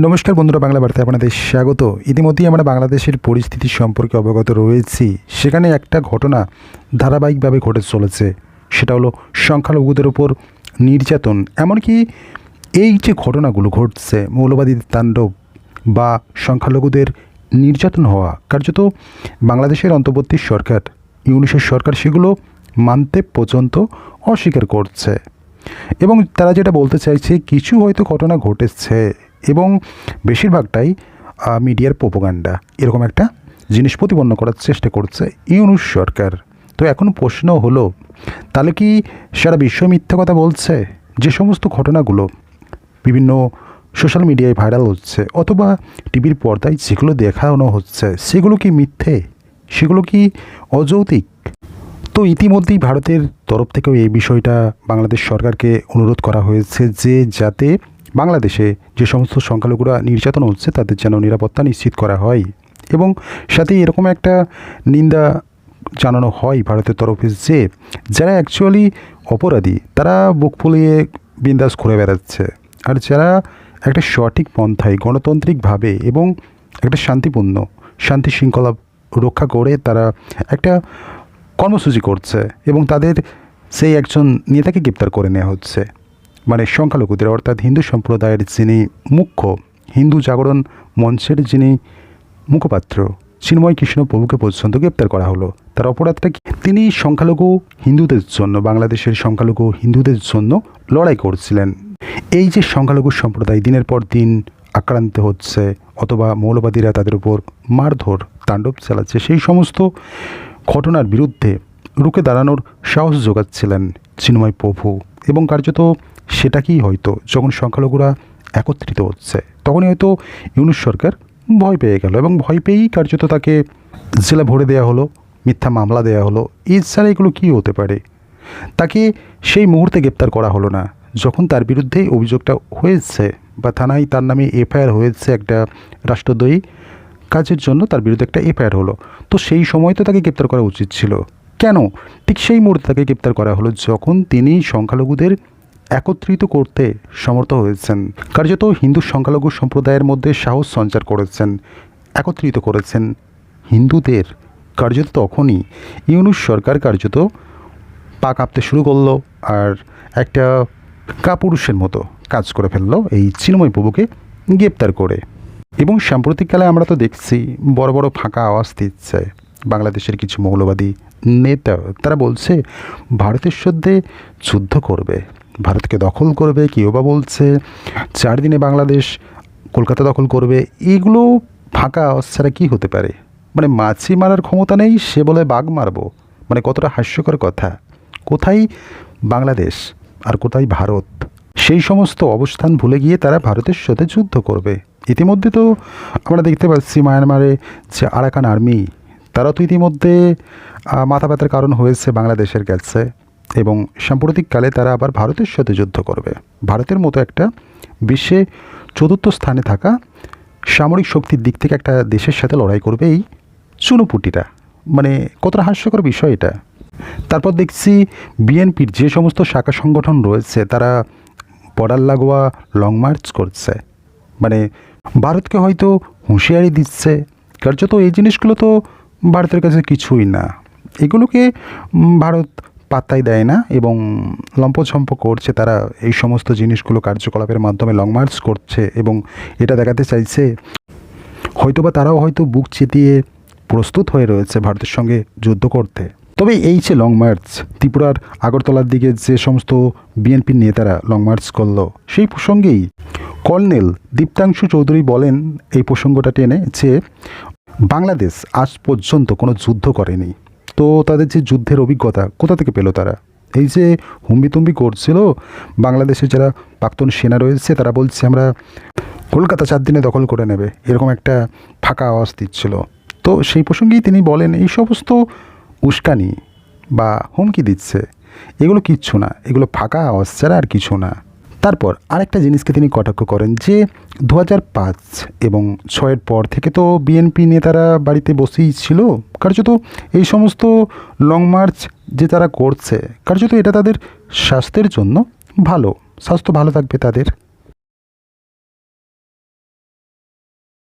নমস্কার বন্ধুরা, বাংলা বার্তায় আপনাদের স্বাগত। ইতিমধ্যেই আমরা বাংলাদেশের পরিস্থিতি সম্পর্কে অবগত রয়েছি। সেখানে একটা ঘটনা ধারাবাহিকভাবে ঘটে চলেছে। সেটা হলো সংখ্যালঘুদের ওপর নির্যাতন। এমনকি এই যে ঘটনাগুলো ঘটছে মৌলবাদীদের তাণ্ডব বা সংখ্যালঘুদের নির্যাতন হওয়া, কার্যত বাংলাদেশের অন্তর্বর্তী সরকার ইউনিসের সরকার সেগুলো মানতে পর্যন্ত অস্বীকার করছে। এবং তারা যেটা বলতে চাইছে, কিছু হয়তো ঘটনা ঘটেছে। এবং বেশিরভাগটাই মিডিয়ার প্রোপোগান্ডা। এরকম একটা জিনিস প্রতিপন্ন করার চেষ্টা করছে ইউনুস সরকার। তো এখন প্রশ্ন হলো, তাহলে কি সারা বিশ্ব মিথ্যা কথা বলছে? যে সমস্ত ঘটনাগুলো বিভিন্ন সোশ্যাল মিডিয়ায় ভাইরাল হচ্ছে অথবা টিভির পর্দায় যেগুলো দেখানো হচ্ছে, সেগুলো কি মিথ্যে? সেগুলো কি অযৌক্তিক? তো ইতিমধ্যেই ভারতের তরফ থেকেও এই বিষয়টা বাংলাদেশ সরকারকে অনুরোধ করা হয়েছে যে যাতে বাংলাদেশে যে সমস্ত সংখ্যালঘুরা নির্যাতন হচ্ছে, তাদের যেন নিরাপত্তা নিশ্চিত করা হয়। এবং সাথে এরকম একটা নিন্দা জানানো হয় ভারতের তরফে যে, যারা অ্যাকচুয়ালি অপরাধী, তারা বুক ফুলিয়ে বিন্দাস ঘুরে বেড়াচ্ছে। আর যারা একটা সঠিক পন্থায়, গণতান্ত্রিকভাবে এবং একটা শান্তিপূর্ণ, শান্তি শৃঙ্খলা রক্ষা করে তারা একটা কর্মসূচি করছে এবং তাদের সেই একজন নেতাকে গ্রেপ্তার করে নেওয়া হচ্ছে। মানে সংখ্যালঘুদের, অর্থাৎ হিন্দু সম্প্রদায়ের যিনি মুখ্য হিন্দু জাগরণ মঞ্চের যিনি মুখপাত্র, চিন্ময় কৃষ্ণ প্রভুকে পর্যন্ত গ্রেপ্তার করা হলো। তার অপরাধটা কি? তিনি সংখ্যালঘু হিন্দুদের জন্য, বাংলাদেশের সংখ্যালঘু হিন্দুদের জন্য লড়াই করছিলেন। এই যে সংখ্যালঘু সম্প্রদায় দিনের পর দিন আক্রান্ত হচ্ছে, অথবা মৌলবাদীরা তাদের উপর মারধর, তাণ্ডব চালাচ্ছে, সেই সমস্ত ঘটনার বিরুদ্ধে রুখে দাঁড়ানোর সাহস যোগাচ্ছিলেন চিন্ময় প্রভু এবং কার্যত সেটাকেই হয়তো যখন সংখ্যালঘুরা একত্রিত হচ্ছে, তখনই হয়তো ইউনুস সরকার ভয় পেয়ে গেল এবং ভয় পেয়েই কার্যত তাকে জেলা ভরে দেওয়া হলো, মিথ্যা মামলা দেওয়া হলো। এছাড়া এগুলো কী হতে পারে? তাকে সেই মুহূর্তে গ্রেপ্তার করা হলো না। যখন তার বিরুদ্ধে অভিযোগটা হয়েছে বা থানায় তার নামে এফআইআর হয়েছে একটা রাষ্ট্রদ্রোহী কাজের জন্য তার বিরুদ্ধে একটা এফআইআর হলো। তো সেই সময় তো তাকে গ্রেপ্তার করা উচিত ছিল। কেন? ঠিক সেই মুহূর্তে তাকে গ্রেপ্তার করা হলো যখন তিনি সংখ্যালঘুদের একত্রিত করতে সমর্থ হয়েছেন। কার্যত হিন্দু সংখ্যালঘু সম্প্রদায়ের মধ্যে সাহস সঞ্চার করেছেন, একত্রিত করেছেন। হিন্দুদের কার্যত তখনই ইউনুস সরকার কার্যত পা কাঁপতে শুরু করল আর একটা কাপুরুষের মতো কাজ করে ফেলল এই চিন্ময় প্রভুকে গ্রেপ্তার করে। এবং সাম্প্রতিককালে আমরা তো দেখছি বড় বড় ফাঁকা আওয়াজ দিচ্ছে। বাংলাদেশের কিছু মৌলবাদী নেতা, তারা বলছে, ভারতের সধ্যে যুদ্ধ করবে। ভারতকে দখল করবে কেউ বা বলছে, চার দিনে বাংলাদেশ কলকাতা দখল করবে, এগুলো ফাঁকা, ছাড়া কী হতে পারে? মানে মাছি মারার ক্ষমতা নেই, সে বলে বাঘ মারবো। মানে কতটা হাস্যকর কথা। কোথায় বাংলাদেশ আর কোথায় ভারত? সেই সমস্ত অবস্থান ভুলে গিয়ে তারা ভারতের সাথে যুদ্ধ করবে। ইতিমধ্যে তো আমরা দেখতে পাচ্ছি মায়ানমারে যে আরাকান আর্মি, তারা তো ইতিমধ্যে মাথা ব্যথার কারণ হয়েছে বাংলাদেশের কাছে। এবং সাম্প্রতিককালে তারা আবার ভারতের সাথে যুদ্ধ করবে। ভারতের মতো একটা বিশ্বে চতুর্থ স্থানে থাকা সামরিক শক্তির দিক থেকে একটা দেশের সাথে লড়াই করবে এই চুনোপুটিটা। মানে কতটা হাস্যকর বিষয় এটা। তারপর দেখছি বিএনপির যে সমস্ত শাখা সংগঠন রয়েছে, তারা বর্ডার লাগোয়া লং মার্চ করছে। মানে ভারতকে হয়তো হুঁশিয়ারি দিচ্ছে। কার্যত এই জিনিসগুলো তো ভারতের কাছে কিছুই না। এগুলোকে ভারত পাত্তাই দেয় না এবং লম্পছম্প করছে তারা এই সমস্ত জিনিসগুলো কার্যকলাপের মাধ্যমে লং মার্চ করছে এবং এটা দেখাতে চাইছে। হয়তোবা তারাও হয়তো বুক চিতিয়ে প্রস্তুত হয়ে রয়েছে ভারতের সঙ্গে যুদ্ধ করতে। তবে এই যে লং মার্চ ত্রিপুরার আগরতলার দিকে যে সমস্ত বিএনপির নেতারা লং মার্চ করল, সেই প্রসঙ্গেই কর্নেল দীপ্তাংশু চৌধুরী বলেন এই প্রসঙ্গটা টেনে যে বাংলাদেশ আজ পর্যন্ত কোনো যুদ্ধ করেনি। তো তাদের যে যুদ্ধের অভিজ্ঞতা, কোথা থেকে পেল তারা? এই যে হুম্বিতুম্বি করছিল বাংলাদেশে যারা প্রাক্তন সেনা রয়েছে, তারা বলছে আমরা কলকাতা চার দিনে দখল করে নেবে, এরকম একটা ফাঁকা আওয়াজ দিচ্ছিল। তো সেই প্রসঙ্গেই তিনি বলেন, এই সমস্ত উস্কানি বা হুমকি দিচ্ছে, এগুলো কিচ্ছু না, এগুলো ফাঁকা আওয়াজ ছাড়া আর কিছু না। তারপর আরেকটা জিনিসকে তিনি কটাক্ষ করেন যে দু পাঁচ এবং ছয়ের পর থেকে তো বিএনপি নেতারা বাড়িতে বসেই ছিল, কার্যত এই সমস্ত লং মার্চ যে তারা করছে, কার্যত এটা তাদের স্বাস্থ্যের জন্য ভালো, স্বাস্থ্য ভালো থাকবে তাদের।